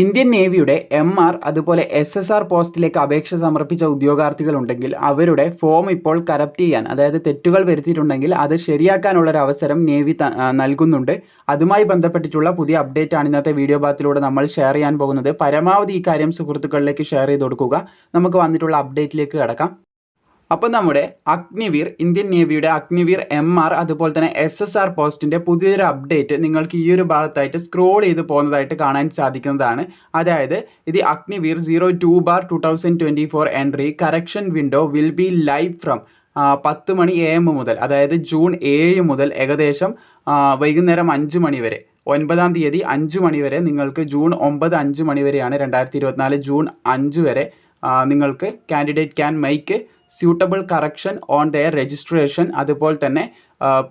Indian നേവിയുടെ M R അതുപോലെ S S R പോസ്റ്റിലേക്ക് അപേക്ഷ സമർപ്പിച്ച ഉദ്യോഗാർത്ഥികൾ ഉണ്ടെങ്കിൽ അവരുടെ ഫോം ഇപ്പോൾ കറപ്റ്റ് ചെയ്യാൻ അതായത് തെറ്റുകൾ വരുത്തിയിട്ടുണ്ടെങ്കിൽ അത് ശരിയാക്കാനുള്ള ഒരു അവസരം നേവി നൽകുന്നുണ്ട്. അതുമായി ബന്ധപ്പെട്ടിട്ടുള്ള പുതിയ അപ്ഡേറ്റ് ആണ് ഇന്നത്തെ വീഡിയോ ഭാഗത്തിലൂടെ നമ്മൾ ഷെയർ ചെയ്യാൻ പോകുന്നത്. പരമാവധി ഈ കാര്യം സുഹൃത്തുക്കളിലേക്ക് ഷെയർ ചെയ്ത് കൊടുക്കുക. നമുക്ക് വന്നിട്ടുള്ള അപ്ഡേറ്റിലേക്ക് കിടക്കാം. അപ്പോൾ നമ്മുടെ അഗ്നിവീർ ഇന്ത്യൻ നേവിയുടെ അഗ്നിവീർ എം ആർ അതുപോലെ തന്നെ എസ് എസ് ആർ പോസ്റ്റിന്റെ പുതിയൊരു അപ്ഡേറ്റ് നിങ്ങൾക്ക് ഈ ഒരു ഭാഗത്തായിട്ട് സ്ക്രോൾ ചെയ്ത് പോകുന്നതായിട്ട് കാണാൻ സാധിക്കുന്നതാണ്. അതായത് ഇത് Agniveer zero two bar two thousand twenty four entry correction window will be live from പത്ത് മണി എ എം മുതൽ അതായത് ജൂൺ ഏഴ് മുതൽ ഏകദേശം വൈകുന്നേരം അഞ്ച് മണി വരെ ഒൻപതാം തീയതി അഞ്ച് മണി വരെ നിങ്ങൾക്ക് ജൂൺ ഒമ്പത് അഞ്ച് മണി വരെയാണ് രണ്ടായിരത്തി ഇരുപത്തിനാല് ജൂൺ അഞ്ച് വരെ നിങ്ങൾക്ക് candidate can make suitable correction on their registration അതുപോലെ തന്നെ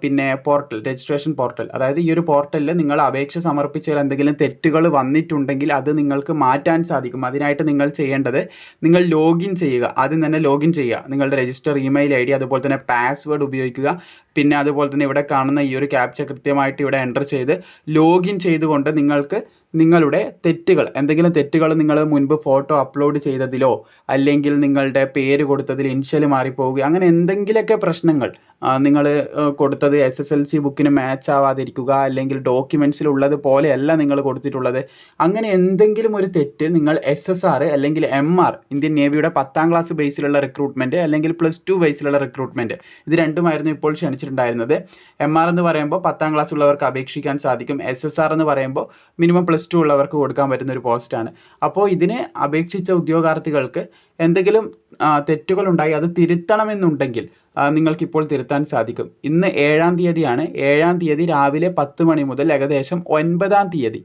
പിന്നെ പോർട്ടൽ രജിസ്ട്രേഷൻ പോർട്ടൽ അതായത് ഈ ഒരു പോർട്ടലിൽ നിങ്ങൾ അപേക്ഷ സമർപ്പിച്ചതിൽ എന്തെങ്കിലും തെറ്റുകൾ വന്നിട്ടുണ്ടെങ്കിൽ അത് നിങ്ങൾക്ക് മാറ്റാൻ സാധിക്കും. അതിനായിട്ട് നിങ്ങൾ ചെയ്യേണ്ടത് നിങ്ങൾ ലോഗിൻ ചെയ്യുക. ആദ്യം തന്നെ ലോഗിൻ ചെയ്യുക. നിങ്ങളുടെ രജിസ്റ്റർ ഇമെയിൽ ഐ ഡി അതുപോലെ തന്നെ പാസ്വേഡ് ഉപയോഗിക്കുക. പിന്നെ അതുപോലെ തന്നെ ഇവിടെ കാണുന്ന ഈ ഒരു ക്യാപ്ച കൃത്യമായിട്ട് ഇവിടെ എന്റർ ചെയ്ത് ലോഗിൻ ചെയ്തുകൊണ്ട് നിങ്ങൾക്ക് നിങ്ങളുടെ തെറ്റുകൾ എന്തെങ്കിലും തെറ്റുകൾ നിങ്ങൾ മുൻപ് ഫോട്ടോ അപ്ലോഡ് ചെയ്തതിലോ അല്ലെങ്കിൽ നിങ്ങളുടെ പേര് കൊടുത്തതിൽ ഇനിഷ്യൽ മാറിപ്പോവുകയോ അങ്ങനെ എന്തെങ്കിലുമൊക്കെ പ്രശ്നങ്ങൾ നിങ്ങൾ കൊടുത്തത് എസ് എസ് എൽ സി ബുക്കിന് മാച്ച് ആവാതിരിക്കുക അല്ലെങ്കിൽ ഡോക്യുമെൻസിൽ ഉള്ളത് പോലെയല്ല നിങ്ങൾ കൊടുത്തിട്ടുള്ളത്. അങ്ങനെ എന്തെങ്കിലും ഒരു തെറ്റ് നിങ്ങൾ എസ് എസ് ആർ അല്ലെങ്കിൽ എം ആർ ഇന്ത്യൻ നേവിയുടെ പത്താം ക്ലാസ് ബേസിലുള്ള റിക്രൂട്ട്മെന്റ് അല്ലെങ്കിൽ പ്ലസ് ടു ബേസിലുള്ള റിക്രൂട്ട്മെന്റ് ഇത് രണ്ടുമായിരുന്നു ഇപ്പോൾ ക്ഷണിച്ചിട്ടുണ്ടായിരുന്നത്. എം ആർ എന്ന് പറയുമ്പോൾ പത്താം ക്ലാസ് ഉള്ളവർക്ക് അപേക്ഷിക്കാൻ സാധിക്കും. എസ് എസ് ആർ എന്ന് പറയുമ്പോൾ മിനിമം പ്ലസ് ടു ഉള്ളവർക്ക് കൊടുക്കാൻ പറ്റുന്ന ഒരു പോസ്റ്റാണ് അപ്പോൾ ഇതിന് അപേക്ഷിച്ച ഉദ്യോഗാർത്ഥികൾക്ക് എന്തെങ്കിലും തെറ്റുകൾ ഉണ്ടായി അത് തിരുത്തണമെന്നുണ്ടെങ്കിൽ ആ, നിങ്ങൾക്ക് ഇപ്പോൾ തിരുത്താൻ സാധിക്കും. ഇന്ന് ഏഴാം തീയതിയാണ്. ഏഴാം തീയതി രാവിലെ പത്ത് മണി മുതൽ ഏകദേശം ഒൻപതാം തീയതി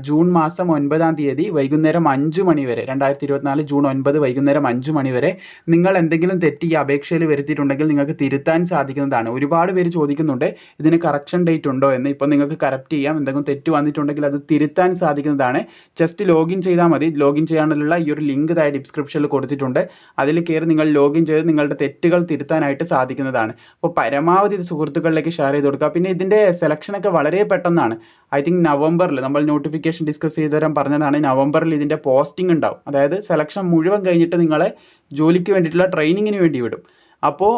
ജൂൺ മാസം ഒൻപതാം തീയതി വൈകുന്നേരം അഞ്ച് മണി വരെ രണ്ടായിരത്തി ഇരുപത്തിനാല് ജൂൺ ഒൻപത് വൈകുന്നേരം അഞ്ച് മണി വരെ നിങ്ങൾ എന്തെങ്കിലും തെറ്റ് ഈ അപേക്ഷയിൽ വരുത്തിയിട്ടുണ്ടെങ്കിൽ നിങ്ങൾക്ക് തിരുത്താൻ സാധിക്കുന്നതാണ്. ഒരുപാട് പേര് ചോദിക്കുന്നുണ്ട് ഇതിന് കറക്ഷൻ ഡേറ്റ് ഉണ്ടോ എന്ന്. ഇപ്പോൾ നിങ്ങൾക്ക് കറക്റ്റ് ചെയ്യാം എന്തെങ്കിലും തെറ്റ് വന്നിട്ടുണ്ടെങ്കിൽ അത് തിരുത്താൻ സാധിക്കുന്നതാണ്. ജസ്റ്റ് ലോഗിൻ ചെയ്താൽ മതി. ലോഗിൻ ചെയ്യാനുള്ള ഈ ഒരു ലിങ്ക് താഴെ ഡിസ്ക്രിപ്ഷനിൽ കൊടുത്തിട്ടുണ്ട്. അതിൽ കയറി നിങ്ങൾ ലോഗിൻ ചെയ്ത് നിങ്ങളുടെ തെറ്റുകൾ തിരുത്താനായിട്ട് സാധിക്കുന്നതാണ്. അപ്പോൾ പരമാവധി ഇത് സുഹൃത്തുക്കളിലേക്ക് ഷെയർ ചെയ്ത് കൊടുക്കുക. പിന്നെ ഇതിന്റെ സെലക്ഷൻ ഒക്കെ വളരെ പെട്ടെന്നാണ്. ഐ തിങ്ക് നവംബറിൽ നമ്മൾ നോട്ടിഫിക്കേഷൻ ഡിസ്കസ് ചെയ്ത തരം പറഞ്ഞതാണ് നവംബറിൽ ഇതിന്റെ പോസ്റ്റിംഗ് ഉണ്ടാവും. അതായത് സെലക്ഷൻ മുഴുവൻ കഴിഞ്ഞിട്ട് നിങ്ങളെ ജോലിക്ക് വേണ്ടിയിട്ടുള്ള ട്രെയിനിങ്ങിന് വേണ്ടി വിടും. അപ്പോൾ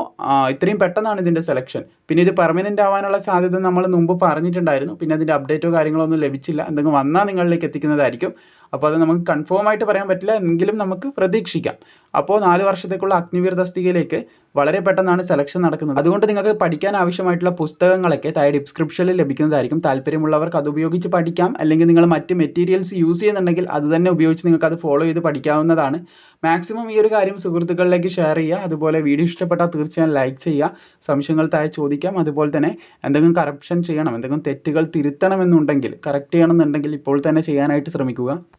ഇത്രയും പെട്ടെന്നാണ് ഇതിന്റെ സെലക്ഷൻ പിന്നെ ഇത് പെർമനന്റ് ആവാനുള്ള സാധ്യത നമ്മൾ മുമ്പ് പറഞ്ഞിട്ടുണ്ടായിരുന്നു. പിന്നെ അതിന്റെ അപ്ഡേറ്റോ കാര്യങ്ങളോ ഒന്നും ലഭിച്ചില്ല. എന്തെങ്കിലും വന്നാൽ നിങ്ങളിലേക്ക് എത്തിക്കുന്നതായിരിക്കും. അപ്പോൾ അത് നമുക്ക് കൺഫേം ആയിട്ട് പറയാൻ പറ്റില്ല എങ്കിലും നമുക്ക് പ്രതീക്ഷിക്കാം. അപ്പോൾ നാല് വർഷത്തേക്കുള്ള അഗ്നിവീർ തസ്തികയിലേക്ക് വളരെ പെട്ടെന്നാണ് സെലക്ഷൻ നടക്കുന്നത്. അതുകൊണ്ട് നിങ്ങൾക്ക് പഠിക്കാൻ ആവശ്യമായിട്ടുള്ള പുസ്തകങ്ങളൊക്കെ താഴെ ഡിസ്ക്രിപ്ഷനിൽ ലഭിക്കുന്നതായിരിക്കും. താല്പര്യമുള്ളവർക്ക് അത് ഉപയോഗിച്ച് പഠിക്കാം. അല്ലെങ്കിൽ നിങ്ങൾ മറ്റ് മെറ്റീരിയൽസ് യൂസ് ചെയ്യുന്നുണ്ടെങ്കിൽ അത് തന്നെ ഉപയോഗിച്ച് നിങ്ങൾക്ക് അത് ഫോളോ ചെയ്ത് പഠിക്കാവുന്നതാണ്. മാക്സിമം ഈ ഒരു കാര്യം സുഹൃത്തുക്കളിലേക്ക് ഷെയർ ചെയ്യുക. അതുപോലെ വീഡിയോ ഇഷ്ടപ്പെട്ടാൽ തീർച്ചയായും ലൈക്ക് ചെയ്യുക. സംശയങ്ങൾ താഴെ ചോദിക്കാം. അതുപോലെ തന്നെ എന്തെങ്കിലും കറപ്ഷൻ ചെയ്യണം. എന്തെങ്കിലും തെറ്റുകൾ തിരുത്തണമെന്നുണ്ടെങ്കിൽ കറക്റ്റ് ചെയ്യണമെന്നുണ്ടെങ്കിൽ ഇപ്പോൾ തന്നെ ചെയ്യാനായിട്ട് ശ്രമിക്കുക.